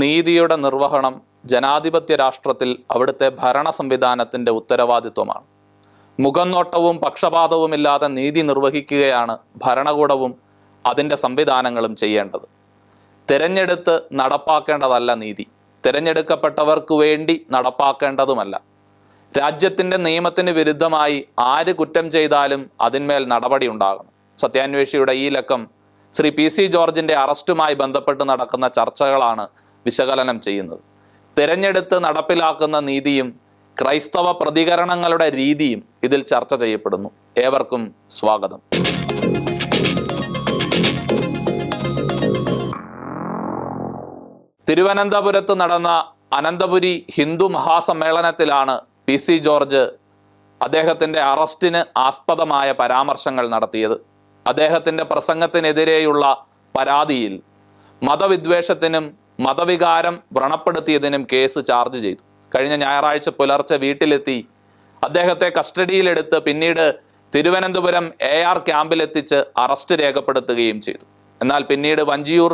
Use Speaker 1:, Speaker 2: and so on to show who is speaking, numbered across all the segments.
Speaker 1: നീതിയുടെ നിർവഹണം ജനാധിപത്യ രാഷ്ട്രത്തിൽ അവിടുത്തെ ഭരണ സംവിധാനത്തിന്റെ ഉത്തരവാദിത്വമാണ്. മുഖംനോട്ടവും പക്ഷപാതവുമില്ലാതെ നീതി നിർവഹിക്കുകയാണ് ഭരണകൂടവും അതിന്റെ സംവിധാനങ്ങളും ചെയ്യേണ്ടത്. തിരഞ്ഞെടുത്ത് നടപ്പാക്കേണ്ടതല്ല നീതി. തിരഞ്ഞെടുക്കപ്പെട്ടവർക്ക് വേണ്ടി നടപ്പാക്കേണ്ടതുമല്ല. രാജ്യത്തിന്റെ നിയമത്തിന് വിരുദ്ധമായി ആര് കുറ്റം ചെയ്താലും അതിന്മേൽ നടപടി ഉണ്ടാകണം. സത്യാന്വേഷിയുടെ ഈ ലക്കം ശ്രീ പി സി ജോർജിന്റെ അറസ്റ്റുമായി ബന്ധപ്പെട്ട് നടക്കുന്ന ചർച്ചകളാണ് വിശകലനം ചെയ്യുന്നത്. തിരഞ്ഞെടുത്ത് നടപ്പിലാക്കുന്ന നീതിയും ക്രൈസ്തവ പ്രതികരണങ്ങളുടെ രീതിയും ഇതിൽ ചർച്ച ചെയ്യപ്പെടുന്നു. ഏവർക്കും സ്വാഗതം. തിരുവനന്തപുരത്ത് നടന്ന അനന്തപുരി ഹിന്ദു മഹാസമ്മേളനത്തിലാണ് പി സി ജോർജ് അദ്ദേഹത്തിന്റെ അറസ്റ്റിന് ആസ്പദമായ പരാമർശങ്ങൾ നടത്തിയത്. അദ്ദേഹത്തിന്റെ പ്രസംഗത്തിനെതിരെയുള്ള പരാതിയിൽ മതവിദ്വേഷത്തിനും മതവികാരം വ്രണപ്പെടുത്തിയതിനും കേസ് ചാർജ് ചെയ്തു. കഴിഞ്ഞ ഞായറാഴ്ച പുലർച്ചെ വീട്ടിലെത്തി അദ്ദേഹത്തെ കസ്റ്റഡിയിലെടുത്ത് പിന്നീട് തിരുവനന്തപുരം എ ആർ ക്യാമ്പിലെത്തിച്ച് അറസ്റ്റ് രേഖപ്പെടുത്തുകയും ചെയ്തു. എന്നാൽ പിന്നീട് Vanchiyoor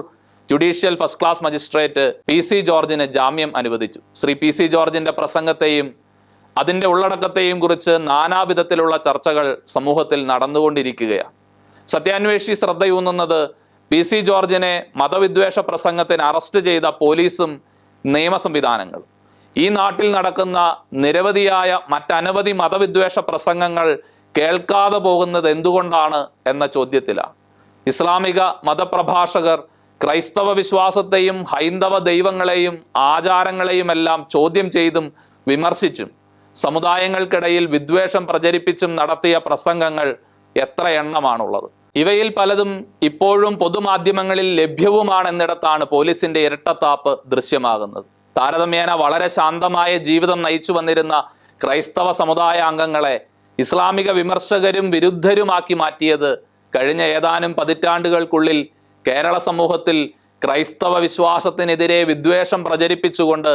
Speaker 1: judicial first class magistrate P C ജോർജിന് ജാമ്യം അനുവദിച്ചു. ശ്രീ പി സി ജോർജിന്റെ പ്രസംഗത്തെയും അതിന്റെ ഉള്ളടക്കത്തെയും കുറിച്ച് നാനാവിധത്തിലുള്ള ചർച്ചകൾ സമൂഹത്തിൽ നടന്നുകൊണ്ടിരിക്കുകയാണ്. സത്യാന്വേഷി ശ്രദ്ധയൂന്നുന്നത് പി സി ജോർജിനെ മതവിദ്വേഷ പ്രസംഗത്തിന് അറസ്റ്റ് ചെയ്ത പോലീസും നിയമ സംവിധാനങ്ങളും. ഈ നാട്ടിൽ നടക്കുന്ന നിരവധിയായ മറ്റനവധി മതവിദ്വേഷ പ്രസംഗങ്ങൾ കേൾക്കാതെ പോകുന്നത് എന്തുകൊണ്ടാണ് എന്ന ചോദ്യത്തിലാണ്. ഇസ്ലാമിക മതപ്രഭാഷകർ ക്രൈസ്തവ വിശ്വാസത്തെയും ഹൈന്ദവ ദൈവങ്ങളെയും ആചാരങ്ങളെയും എല്ലാം ചോദ്യം ചെയ്തും വിമർശിച്ചും സമുദായങ്ങൾക്കിടയിൽ വിദ്വേഷം പ്രചരിപ്പിച്ചും നടത്തിയ പ്രസംഗങ്ങൾ എത്ര എണ്ണമാണുള്ളത്. ഇവയിൽ പലതും ഇപ്പോഴും പൊതുമാധ്യമങ്ങളിൽ ലഭ്യവുമാണെന്നിടത്താണ് പോലീസിന്റെ ഇരട്ടത്താപ്പ് ദൃശ്യമാകുന്നത്. താരതമ്യേന വളരെ ശാന്തമായ ജീവിതം നയിച്ചു വന്നിരുന്ന ക്രൈസ്തവ സമുദായ അംഗങ്ങളെ ഇസ്ലാമിക വിമർശകരും വിരുദ്ധരുമാക്കി മാറ്റിയത് കഴിഞ്ഞ ഏതാനും പതിറ്റാണ്ടുകൾക്കുള്ളിൽ കേരള സമൂഹത്തിൽ ക്രൈസ്തവ വിശ്വാസത്തിനെതിരെ വിദ്വേഷം പ്രചരിപ്പിച്ചുകൊണ്ട്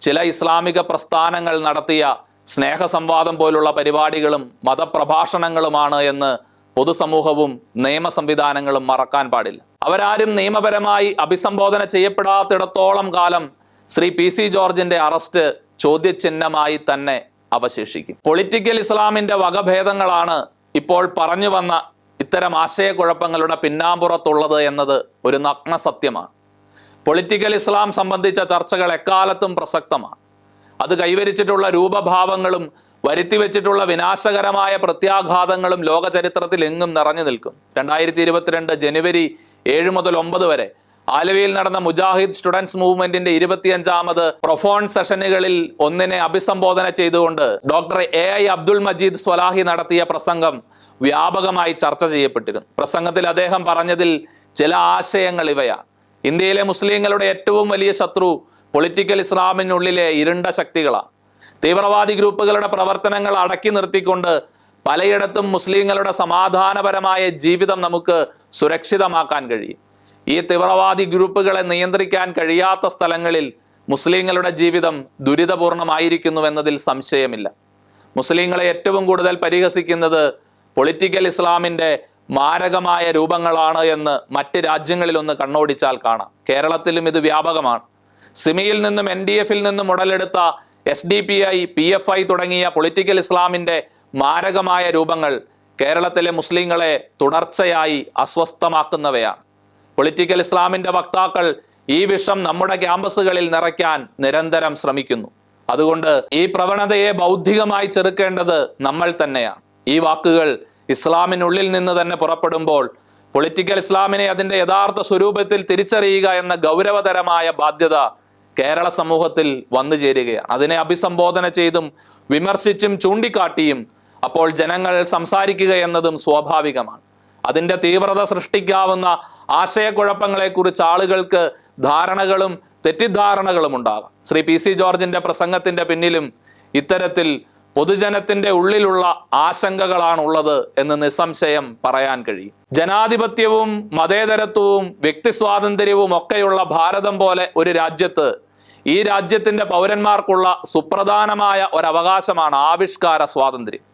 Speaker 1: ചില ഇസ്ലാമിക പ്രസ്ഥാനങ്ങൾ നടത്തിയ സ്നേഹസംവാദം പോലുള്ള പരിപാടികളും മതപ്രഭാഷണങ്ങളുമാണ് എന്ന് പൊതുസമൂഹവും നിയമ സംവിധാനങ്ങളും മറക്കാൻ പാടില്ല. അവരാരും നിയമപരമായി അഭിസംബോധന ചെയ്യപ്പെടാത്തിടത്തോളം കാലം ശ്രീ പി സി ജോർജിന്റെ അറസ്റ്റ് ചോദ്യചിഹ്നമായി തന്നെ അവശേഷിക്കും. പൊളിറ്റിക്കൽ ഇസ്ലാമിന്റെ വകഭേദങ്ങളാണ് ഇപ്പോൾ പറഞ്ഞു വന്ന ഇത്തരം ആശയക്കുഴപ്പങ്ങളുടെ പിന്നാമ്പുറത്തുള്ളത് എന്നത് ഒരു നഗ്ന സത്യമാണ്. പൊളിറ്റിക്കൽ ഇസ്ലാം സംബന്ധിച്ച ചർച്ചകൾ എക്കാലത്തും പ്രസക്തമാണ്. അത് കൈവരിച്ചിട്ടുള്ള രൂപഭാവങ്ങളും വരുത്തിവെച്ചിട്ടുള്ള വിനാശകരമായ പ്രത്യാഘാതങ്ങളും ലോക ചരിത്രത്തിൽ എങ്ങും നിറഞ്ഞു നിൽക്കും. രണ്ടായിരത്തി ഇരുപത്തിരണ്ട് ജനുവരി ഏഴ് മുതൽ ഒമ്പത് വരെ ആലുവയിൽ നടന്ന മുജാഹിദ് സ്റ്റുഡൻസ് മൂവ്മെന്റിന്റെ ഇരുപത്തിയഞ്ചാമത് പ്രൊഫോൺ സെഷനുകളിൽ ഒന്നിനെ അഭിസംബോധന ചെയ്തുകൊണ്ട് doctor A I Abdul Majeed Swalahi നടത്തിയ പ്രസംഗം വ്യാപകമായി ചർച്ച ചെയ്യപ്പെട്ടിരുന്നു. പ്രസംഗത്തിൽ അദ്ദേഹം പറഞ്ഞതിൽ ചില ആശയങ്ങൾ ഇവയാണ്. ഇന്ത്യയിലെ മുസ്ലിങ്ങളുടെ ഏറ്റവും വലിയ ശത്രു പൊളിറ്റിക്കൽ ഇസ്ലാമിനുള്ളിലെ ഇരുണ്ട ശക്തികളാണ്. തീവ്രവാദി ഗ്രൂപ്പുകളുടെ പ്രവർത്തനങ്ങൾ അടക്കി നിർത്തിക്കൊണ്ട് പലയിടത്തും മുസ്ലിങ്ങളുടെ സമാധാനപരമായ ജീവിതം നമുക്ക് സുരക്ഷിതമാക്കാൻ കഴിയും. ഈ തീവ്രവാദി ഗ്രൂപ്പുകളെ നിയന്ത്രിക്കാൻ കഴിയാത്ത സ്ഥലങ്ങളിൽ മുസ്ലിങ്ങളുടെ ജീവിതം ദുരിതപൂർണമായിരിക്കുന്നുവെന്നതിൽ സംശയമില്ല. മുസ്ലിങ്ങളെ ഏറ്റവും കൂടുതൽ പരിഹസിക്കുന്നത് പൊളിറ്റിക്കൽ ഇസ്ലാമിന്റെ മാരകമായ രൂപങ്ങളാണ് എന്ന് മറ്റ് രാജ്യങ്ങളിലൊന്ന് കണ്ണോടിച്ചാൽ കാണാം. കേരളത്തിലും ഇത് വ്യാപകമാണ്. സിമിയിൽ നിന്നും എൻ ഡി എഫിൽ നിന്നും ഉടലെടുത്ത S D P I P F I തുടങ്ങിയ പൊളിറ്റിക്കൽ ഇസ്ലാമിന്റെ മാരകമായ രൂപങ്ങൾ കേരളത്തിലെ മുസ്ലിങ്ങളെ തുടർച്ചയായി അസ്വസ്ഥമാക്കുന്നവയാണ്. പൊളിറ്റിക്കൽ ഇസ്ലാമിന്റെ വക്താക്കൾ ഈ വിഷം നമ്മുടെ ക്യാമ്പസുകളിൽ നിറയ്ക്കാൻ നിരന്തരം ശ്രമിക്കുന്നു. അതുകൊണ്ട് ഈ പ്രവണതയെ ബൗദ്ധികമായി ചെറുക്കേണ്ടത് നമ്മൾ തന്നെയാണ്. ഈ വാക്കുകൾ ഇസ്ലാമിനുള്ളിൽ നിന്ന് തന്നെ പുറപ്പെടുമ്പോൾ പൊളിറ്റിക്കൽ ഇസ്ലാമിനെ അതിന്റെ യഥാർത്ഥ സ്വരൂപത്തിൽ തിരിച്ചറിയുക എന്ന ഗൗരവതരമായ ബാധ്യത കേരള സമൂഹത്തിൽ വന്നു ചേരുകയാണ്. അതിനെ അഭിസംബോധന ചെയ്തും വിമർശിച്ചും ചൂണ്ടിക്കാട്ടിയും അപ്പോൾ ജനങ്ങൾ സംസാരിക്കുക എന്നതും സ്വാഭാവികമാണ്. അതിന്റെ തീവ്രത സൃഷ്ടിക്കാവുന്ന ആശയക്കുഴപ്പങ്ങളെക്കുറിച്ച് ആളുകൾക്ക് ധാരണകളും തെറ്റിദ്ധാരണകളും ഉണ്ടാകാം. ശ്രീ പി സി ജോർജിന്റെ പ്രസംഗത്തിന്റെ പിന്നിലും ഇത്തരത്തിൽ പൊതുജനത്തിന്റെ ഉള്ളിലുള്ള ആശങ്കകളാണുള്ളത് എന്ന് നിസ്സംശയം പറയാൻ കഴിയും. ജനാധിപത്യവും മതേതരത്വവും വ്യക്തി സ്വാതന്ത്ര്യവും ഒക്കെയുള്ള ഭാരതം പോലെ ഒരു രാജ്യത്ത് ഈ രാജ്യത്തിന്റെ പൗരന്മാർക്കുള്ള സുപ്രധാനമായ ഒരവകാശമാണ് ആവിഷ്കാര സ്വാതന്ത്ര്യം.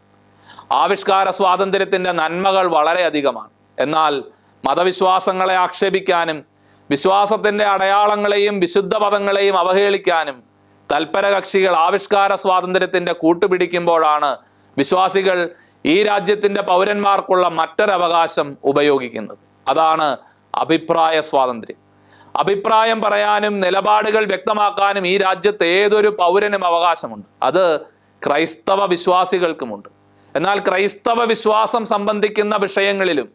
Speaker 1: ആവിഷ്കാര സ്വാതന്ത്ര്യത്തിന്റെ നന്മകൾ വളരെയധികമാണ് എന്നാൽ മതവിശ്വാസങ്ങളെ ആക്ഷേപിക്കാനും വിശ്വാസത്തിന്റെ അടയാളങ്ങളെയും വിശുദ്ധ പദങ്ങളെയും അവഹേളിക്കാനും തൽപര കക്ഷികൾ ആവിഷ്കാര സ്വാതന്ത്ര്യത്തിന്റെ കൂട്ടുപിടിക്കുമ്പോഴാണ് വിശ്വാസികൾ ഈ രാജ്യത്തിന്റെ പൗരന്മാർക്കുള്ള മറ്റൊരവകാശം ഉപയോഗിക്കുന്നത്. അതാണ് അഭിപ്രായ സ്വാതന്ത്ര്യം. അഭിപ്രായം പറയാനും നിലപാടുകൾ വ്യക്തമാക്കാനും ഈ രാജ്യത്ത് ഏതൊരു പൗരനും അവകാശമുണ്ട്. അത് ക്രൈസ്തവ വിശ്വാസികൾക്കുമുണ്ട്. എന്നാൽ ക്രൈസ്തവ വിശ്വാസം സംബന്ധിക്കുന്ന വിഷയങ്ങളിലും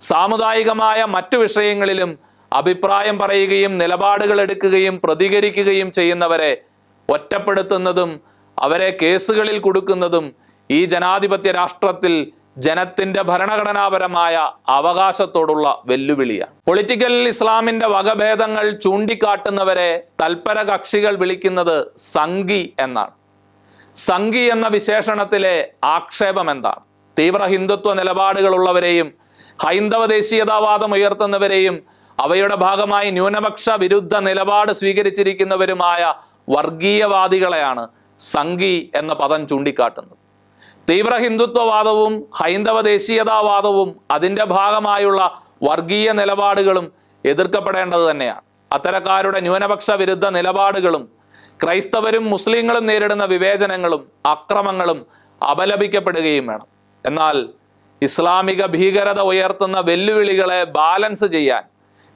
Speaker 1: സാമുദായികമായ മറ്റു വിഷയങ്ങളിലും അഭിപ്രായം പറയുകയും നിലപാടുകൾ എടുക്കുകയും പ്രതികരിക്കുകയും ചെയ്യുന്നവരെ ഒറ്റപ്പെടുത്തുന്നതും അവരെ കേസുകളിൽ കൊടുക്കുന്നതും ഈ ജനാധിപത്യ രാഷ്ട്രത്തിൽ ജനത്തിന്റെ ഭരണഘടനാപരമായ അവകാശത്തോടുള്ള വെല്ലുവിളിയാണ്. പൊളിറ്റിക്കൽ ഇസ്ലാമിന്റെ വകഭേദങ്ങൾ ചൂണ്ടിക്കാട്ടുന്നവരെ തൽപര കക്ഷികൾ വിളിക്കുന്നത് സംഗി എന്നാണ്. സംഗി എന്ന വിശേഷണത്തിലെ ആക്ഷേപം എന്താണ്? തീവ്ര ഹിന്ദുത്വ നിലപാടുകളുള്ളവരെയും ഹൈന്ദവ ദേശീയതാവാദം ഉയർത്തുന്നവരെയും അവയുടെ ഭാഗമായി ന്യൂനപക്ഷ വിരുദ്ധ നിലപാട് സ്വീകരിച്ചിരിക്കുന്നവരുമായ വർഗീയവാദികളെയാണ് സംഗി എന്ന പദം ചൂണ്ടിക്കാട്ടുന്നത്. തീവ്ര ഹിന്ദുത്വവാദവും ഹൈന്ദവ ദേശീയതാവാദവും അതിന്റെ ഭാഗമായുള്ള വർഗീയ നിലപാടുകളും എതിർക്കപ്പെടേണ്ടത് തന്നെയാണ്. അത്തരക്കാരുടെ ന്യൂനപക്ഷ വിരുദ്ധ നിലപാടുകളും ക്രൈസ്തവരും മുസ്ലിങ്ങളും നേരിടുന്ന വിവേചനങ്ങളും അക്രമങ്ങളും അപലപിക്കപ്പെടുകയും വേണം. എന്നാൽ ഇസ്ലാമിക ഭീകരത ഉയർത്തുന്ന വെല്ലുവിളികളെ ബാലൻസ് ചെയ്യാൻ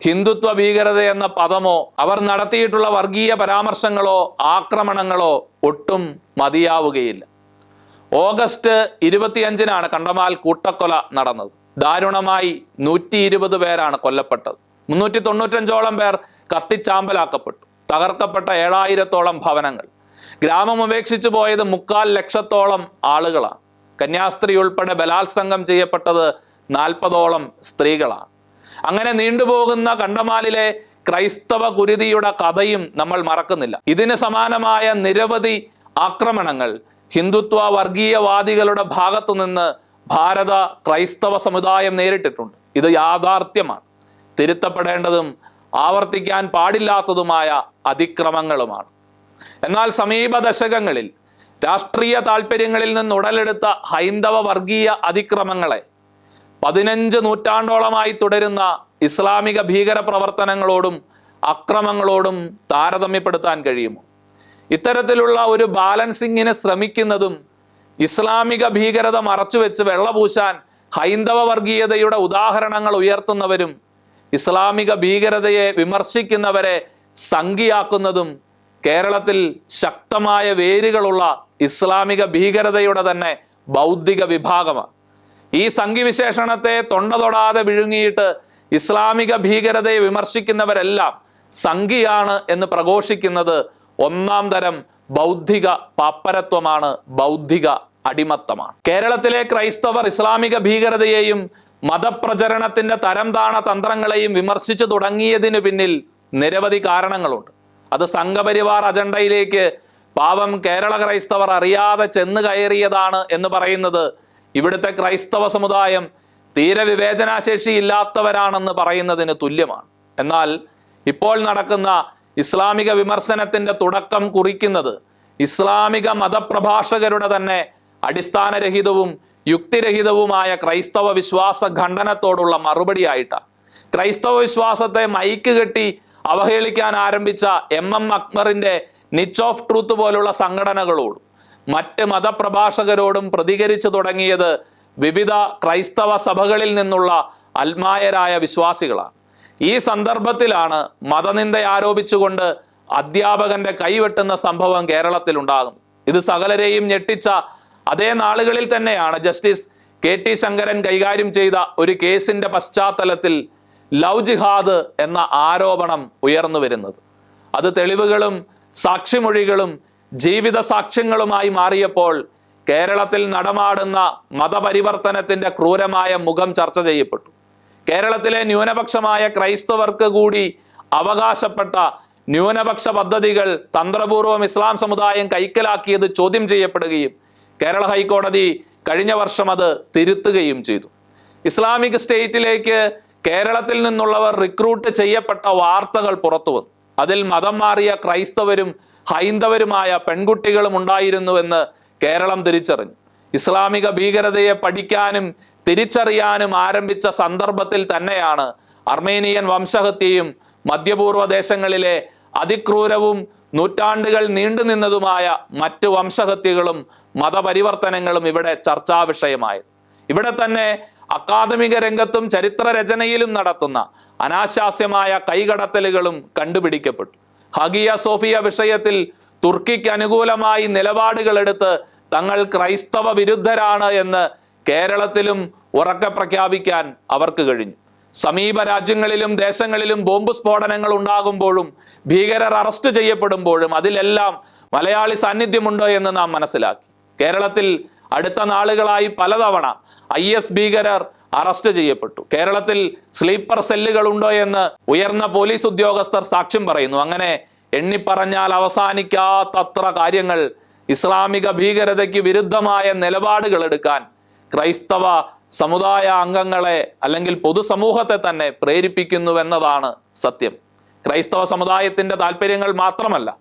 Speaker 1: ഹിന്ദുത്വ ഭീകരത എന്ന പദമോ അവർ നടത്തിയിട്ടുള്ള വർഗീയ പരാമർശങ്ങളോ ആക്രമണങ്ങളോ ഒട്ടും മതിയാവുകയില്ല. ഓഗസ്റ്റ് ഇരുപത്തിയഞ്ചിനാണ് കണ്ടമാൽ കൂട്ടക്കൊല നടന്നത്. ദാരുണമായി നൂറ്റി ഇരുപത് പേരാണ് കൊല്ലപ്പെട്ടത്. മുന്നൂറ്റി തൊണ്ണൂറ്റഞ്ചോളം പേർ കത്തിച്ചാമ്പലാക്കപ്പെട്ടു. തകർക്കപ്പെട്ട ഏഴായിരത്തോളം ഭവനങ്ങൾ. ഗ്രാമം ഉപേക്ഷിച്ചു പോയത് മുക്കാൽ ലക്ഷത്തോളം ആളുകളാണ്. കന്യാസ്ത്രീ ഉൾപ്പെടെ ബലാത്സംഗം ചെയ്യപ്പെട്ടത് നാൽപ്പതോളം സ്ത്രീകളാണ്. അങ്ങനെ നീണ്ടുപോകുന്ന കണ്ടമാലിലെ ക്രൈസ്തവ കുരുതിയുടെ കഥയും നമ്മൾ മറക്കുന്നില്ല. ഇതിന് സമാനമായ നിരവധി ആക്രമണങ്ങൾ ഹിന്ദുത്വ വർഗീയവാദികളുടെ ഭാഗത്തു നിന്ന് ഭാരത ക്രൈസ്തവ സമുദായം നേരിട്ടിട്ടുണ്ട്. ഇത് യാഥാർത്ഥ്യമാണ്. തിരുത്തപ്പെടേണ്ടതും ആവർത്തിക്കാൻ പാടില്ലാത്തതുമായ അതിക്രമങ്ങളുമാണ്. എന്നാൽ സമീപ ദശകങ്ങളിൽ രാഷ്ട്രീയ താല്പര്യങ്ങളിൽ നിന്ന് ഉടലെടുത്ത ഹൈന്ദവ വർഗീയ അതിക്രമങ്ങളെ പതിനഞ്ച് നൂറ്റാണ്ടോളമായി തുടരുന്ന ഇസ്ലാമിക ഭീകര പ്രവർത്തനങ്ങളോടും അക്രമങ്ങളോടും താരതമ്യപ്പെടുത്താൻ കഴിയുമോ? ഇത്തരത്തിലുള്ള ഒരു ബാലൻസിങ്ങിന് ശ്രമിക്കുന്നതും ഇസ്ലാമിക ഭീകരത മറച്ചുവെച്ച് വെള്ളപൂശാൻ ഹൈന്ദവ വർഗീയതയുടെ ഉദാഹരണങ്ങൾ ഉയർത്തുന്നവരും ഇസ്ലാമിക ഭീകരതയെ വിമർശിക്കുന്നവരെ സംഖ്യയാക്കുന്നതും കേരളത്തിൽ ശക്തമായ വേരുകളുള്ള ഇസ്ലാമിക ഭീകരതയുടെ തന്നെ ബൗദ്ധിക വിഭാഗമാണ്. ഈ സംഘിവിശേഷണത്തെ തൊണ്ട തൊടാതെ വിഴുങ്ങിയിട്ട് ഇസ്ലാമിക ഭീകരതയെ വിമർശിക്കുന്നവരെല്ലാം സംഘിയാണ് എന്ന് പ്രഘോഷിക്കുന്നത് ഒന്നാം തരം ബൗദ്ധിക പാപ്പരത്വമാണ് ബൗദ്ധിക അടിമത്തമാണ്. കേരളത്തിലെ ക്രൈസ്തവർ ഇസ്ലാമിക ഭീകരതയെയും മതപ്രചരണത്തിന്റെ തരംതാണ തന്ത്രങ്ങളെയും വിമർശിച്ചു തുടങ്ങിയതിനു പിന്നിൽ നിരവധി കാരണങ്ങളുണ്ട്. അത് സംഘപരിവാർ അജണ്ടയിലേക്ക് പാവം കേരള ക്രൈസ്തവർ അറിയാതെ ചെന്ന് കയറിയതാണ് എന്ന് പറയുന്നത് ഇവിടുത്തെ ക്രൈസ്തവ സമുദായം തീരെ വിവേചനാശേഷി ഇല്ലാത്തവരാണെന്ന് പറയുന്നതിന് തുല്യമാണ്. എന്നാൽ ഇപ്പോൾ നടക്കുന്ന ഇസ്ലാമിക വിമർശനത്തിന്റെ തുടക്കം കുറിക്കുന്നത് ഇസ്ലാമിക മതപ്രഭാഷകരുടെ തന്നെ അടിസ്ഥാനരഹിതവും യുക്തിരഹിതവുമായ ക്രൈസ്തവ വിശ്വാസ ഖണ്ഡനത്തോടുള്ള മറുപടിയായിട്ടാണ്. ക്രൈസ്തവ വിശ്വാസത്തെ മൈക്ക് കെട്ടി അവഹേളിക്കാൻ ആരംഭിച്ച എം എം അക്ബറിന്റെ നിച്ച് ഓഫ് ട്രൂത്ത് പോലുള്ള സംഘടനകളോടും മറ്റ് മതപ്രഭാഷകരോടും പ്രതികരിച്ചു തുടങ്ങിയത് വിവിധ ക്രൈസ്തവ സഭകളിൽ നിന്നുള്ള അൽമായരായ വിശ്വാസികളാണ്. ഈ സന്ദർഭത്തിലാണ് മതനിന്ദ ആരോപിച്ചുകൊണ്ട് അധ്യാപകന്റെ കൈവെട്ടുന്ന സംഭവം കേരളത്തിൽ ഉണ്ടാകും ഇത് സകലരെയും ഞെട്ടിച്ച അതേ നാളുകളിൽ തന്നെയാണ് ജസ്റ്റിസ് കെ ടി ശങ്കരൻ കൈകാര്യം ചെയ്ത ഒരു കേസിന്റെ പശ്ചാത്തലത്തിൽ ലവ് ജിഹാദ് എന്ന ആരോപണം ഉയർന്നു വരുന്നത്. അത് തെളിവുകളും സാക്ഷിമൊഴികളും ജീവിത സാക്ഷ്യങ്ങളുമായി മാറിയപ്പോൾ കേരളത്തിൽ നടമാടുന്ന മതപരിവർത്തനത്തിന്റെ ക്രൂരമായ മുഖം ചർച്ച ചെയ്യപ്പെട്ടു. കേരളത്തിലെ ന്യൂനപക്ഷമായ ക്രൈസ്തവർക്ക് കൂടി അവകാശപ്പെട്ട ന്യൂനപക്ഷ പദ്ധതികൾ തന്ത്രപൂർവം ഇസ്ലാം സമുദായം കൈക്കലാക്കിയത് ചോദ്യം ചെയ്യപ്പെടുകയും കേരള ഹൈക്കോടതി കഴിഞ്ഞ വർഷം അത് തിരുത്തുകയും ചെയ്തു. ഇസ്ലാമിക് സ്റ്റേറ്റിലേക്ക് കേരളത്തിൽ നിന്നുള്ളവർ റിക്രൂട്ട് ചെയ്യപ്പെട്ട വാർത്തകൾ പുറത്തു വന്നു അതിൽ മതം മാറിയ ക്രൈസ്തവരും ഹൈന്ദവരുമായ പെൺകുട്ടികളും ഉണ്ടായിരുന്നുവെന്ന് കേരളം തിരിച്ചറിഞ്ഞു. ഇസ്ലാമിക ഭീകരതയെ പഠിക്കാനും തിരിച്ചറിയാനും ആരംഭിച്ച സന്ദർഭത്തിൽ തന്നെയാണ് അർമേനിയൻ വംശഹത്യയും മധ്യപൂർവ ദേശങ്ങളിലെ അതിക്രൂരവും നൂറ്റാണ്ടുകൾ നീണ്ടുനിന്നതുമായ മറ്റ് വംശഹത്യകളും മതപരിവർത്തനങ്ങളും ഇവിടെ ചർച്ചാ വിഷയമായത്. ഇവിടെ തന്നെ അക്കാദമിക രംഗത്തും ചരിത്ര രചനയിലും നടത്തുന്ന അനാശാസ്യമായ കൈകടത്തലുകളും കണ്ടുപിടിക്കപ്പെട്ടു. ഹഗിയ സോഫിയ വിഷയത്തിൽ തുർക്കിക്ക് അനുകൂലമായി നിലപാടുകളെടുത്ത് തങ്ങൾ ക്രൈസ്തവ വിരുദ്ധരാണ് എന്ന് കേരളത്തിലും ഉറക്കെ പ്രഖ്യാപിക്കാൻ അവർക്ക് കഴിഞ്ഞു. സമീപ രാജ്യങ്ങളിലും ദേശങ്ങളിലും ബോംബ് സ്ഫോടനങ്ങൾ ഉണ്ടാകുമ്പോഴും ഭീകരർ അറസ്റ്റ് ചെയ്യപ്പെടുമ്പോഴും അതിലെല്ലാം മലയാളി സാന്നിധ്യമുണ്ടോ എന്ന് നാം മനസ്സിലാക്കി. കേരളത്തിൽ അടുത്ത നാളുകളായി പലതവണ ഐ എസ് ഭീകരർ അറസ്റ്റ് ചെയ്യപ്പെട്ടു. കേരളത്തിൽ സ്ലീപ്പർ സെല്ലുകൾ ഉണ്ടോ എന്ന് ഉയർന്ന പോലീസ് ഉദ്യോഗസ്ഥർ സാക്ഷ്യം പറയുന്നു. അങ്ങനെ എണ്ണിപ്പറഞ്ഞാൽ അവസാനിക്കാത്തത്ര കാര്യങ്ങൾ ഇസ്ലാമിക ഭീകരതയ്ക്ക് വിരുദ്ധമായ നിലപാടുകൾ എടുക്കാൻ ക്രൈസ്തവ സമുദായ അംഗങ്ങളെ അല്ലെങ്കിൽ പൊതുസമൂഹത്തെ തന്നെ പ്രേരിപ്പിക്കുന്നുവെന്നതാണ് സത്യം. ക്രൈസ്തവ സമുദായത്തിന്റെ താല്പര്യങ്ങൾ മാത്രമല്ല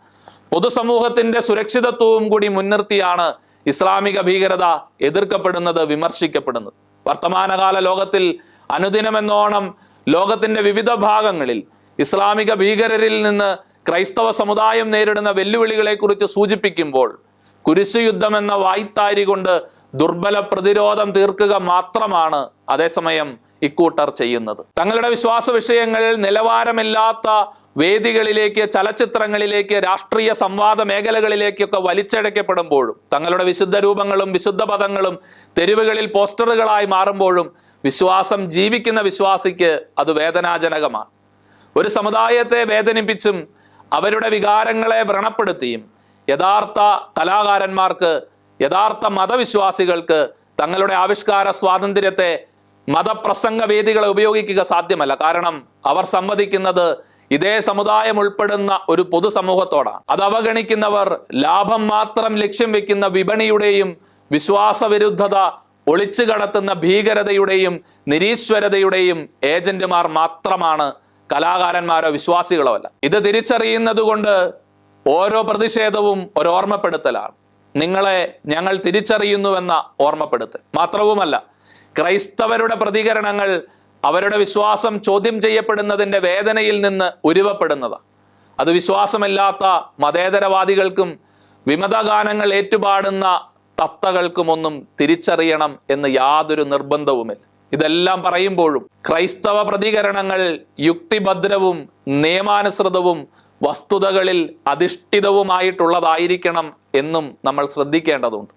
Speaker 1: പൊതുസമൂഹത്തിന്റെ സുരക്ഷിതത്വവും കൂടി മുൻനിർത്തിയാണ് ഇസ്ലാമിക ഭീകരത എതിർക്കപ്പെടുന്നത് വിമർശിക്കപ്പെടുന്നത്. വർത്തമാനകാല ലോകത്തിൽ അനുദിനമെന്നോണം ലോകത്തിന്റെ വിവിധ ഭാഗങ്ങളിൽ ഇസ്ലാമിക ഭീകരരിൽ നിന്ന് ക്രൈസ്തവ സമുദായം നേരിടുന്ന വെല്ലുവിളികളെക്കുറിച്ച് സൂചിപ്പിക്കുമ്പോൾ കുരിശുയുദ്ധം എന്ന വായ്ത്താരി കൊണ്ട് ദുർബല പ്രതിരോധം തീർക്കുക മാത്രമാണ് അതേസമയം ഇക്കൂട്ടർ ചെയ്യുന്നത്. തങ്ങളുടെ വിശ്വാസ വിഷയങ്ങൾ നിലവാരമില്ലാത്ത വേദികളിലേക്ക് ചലച്ചിത്രങ്ങളിലേക്ക് രാഷ്ട്രീയ സംവാദ മേഖലകളിലേക്കൊക്കെ വലിച്ചഴക്കപ്പെടുമ്പോഴും തങ്ങളുടെ വിശുദ്ധ രൂപങ്ങളും വിശുദ്ധ പദങ്ങളും തെരുവുകളിൽ പോസ്റ്ററുകളായി മാറുമ്പോഴും വിശ്വാസം ജീവിക്കുന്ന വിശ്വാസിക്ക് അത് വേദനാജനകമാണ്. ഒരു സമുദായത്തെ വേദനിപ്പിച്ചും അവരുടെ വികാരങ്ങളെ വ്രണപ്പെടുത്തിയും യഥാർത്ഥ കലാകാരന്മാർക്ക് യഥാർത്ഥ മതവിശ്വാസികൾക്ക് തങ്ങളുടെ ആവിഷ്കാര സ്വാതന്ത്ര്യത്തെ മതപ്രസംഗ വേദികളെ ഉപയോഗിക്കുക സാധ്യമല്ല. കാരണം അവർ സംവദിക്കുന്നത് ഇതേ സമുദായം ഉൾപ്പെടുന്ന ഒരു പൊതുസമൂഹത്തോടാണ്. അത് അവഗണിക്കുന്നവർ ലാഭം മാത്രം ലക്ഷ്യം വെക്കുന്ന വിപണിയുടെയും വിശ്വാസവിരുദ്ധത ഒളിച്ചു കടത്തുന്ന ഭീകരതയുടെയും നിരീശ്വരതയുടെയും ഏജന്റുമാർ മാത്രമാണ് കലാകാരന്മാരോ വിശ്വാസികളോ അല്ല. ഇത് തിരിച്ചറിയുന്നത് കൊണ്ട് ഓരോ പ്രതിഷേധവും ഒരു ഓർമ്മപ്പെടുത്തലാണ്. നിങ്ങളെ ഞങ്ങൾ തിരിച്ചറിയുന്നുവെന്ന ഓർമ്മപ്പെടുത്തൽ. മാത്രവുമല്ല ക്രൈസ്തവരുടെ പ്രതികരണങ്ങൾ അവരുടെ വിശ്വാസം ചോദ്യം ചെയ്യപ്പെടുന്നതിന്റെ വേദനയിൽ നിന്ന് ഉരുവപ്പെടുന്നതാണ്. അത് വിശ്വാസമല്ലാത്ത മതേതരവാദികൾക്കും വിമതഗാനങ്ങൾ ഏറ്റുപാടുന്ന തത്തകൾക്കുമൊന്നും തിരിച്ചറിയണം എന്ന് യാതൊരു നിർബന്ധവുമില്ല. ഇതെല്ലാം പറയുമ്പോഴും ക്രൈസ്തവ പ്രതികരണങ്ങൾ യുക്തിഭദ്രവും നിയമാനുസൃതവും വസ്തുതകളിൽ അധിഷ്ഠിതവുമായിട്ടുള്ളതായിരിക്കണം എന്നും നമ്മൾ ശ്രദ്ധിക്കേണ്ടതുണ്ട്.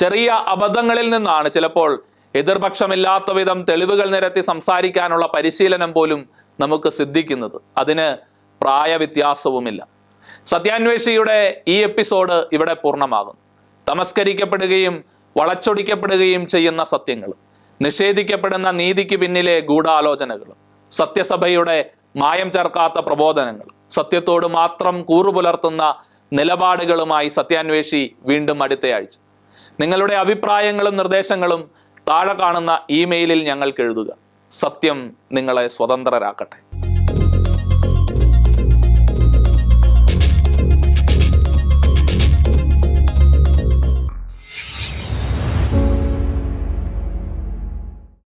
Speaker 1: ചെറിയ അബദ്ധങ്ങളിൽ നിന്നാണ് ചിലപ്പോൾ എതിർപക്ഷമില്ലാത്ത വിധം തെളിവുകൾ നിരത്തി സംസാരിക്കാനുള്ള പരിശീലനം പോലും നമുക്ക് സിദ്ധിക്കുന്നത്. അതിന് പ്രായവ്യത്യാസവുമില്ല. സത്യാന്വേഷിയുടെ ഈ എപ്പിസോഡ് ഇവിടെ പൂർണമാകും തമസ്കരിക്കപ്പെടുകയും വളച്ചൊടിക്കപ്പെടുകയും ചെയ്യുന്ന സത്യങ്ങൾ നിഷേധിക്കപ്പെടുന്ന നീതിക്ക് പിന്നിലെ ഗൂഢാലോചനകൾ സത്യസഭയുടെ മായം ചേർക്കാത്ത പ്രബോധനങ്ങൾ സത്യത്തോട് മാത്രം കൂറുപുലർത്തുന്ന നിലപാടുകളുമായി സത്യാന്വേഷി വീണ്ടും അടുത്തയാഴ്ച. നിങ്ങളുടെ അഭിപ്രായങ്ങളും നിർദ്ദേശങ്ങളും താഴെ കാണുന്ന ഇമെയിലിൽ ഞങ്ങൾക്ക് എഴുതുക. സത്യം നിങ്ങളെ സ്വതന്ത്രരാക്കട്ടെ.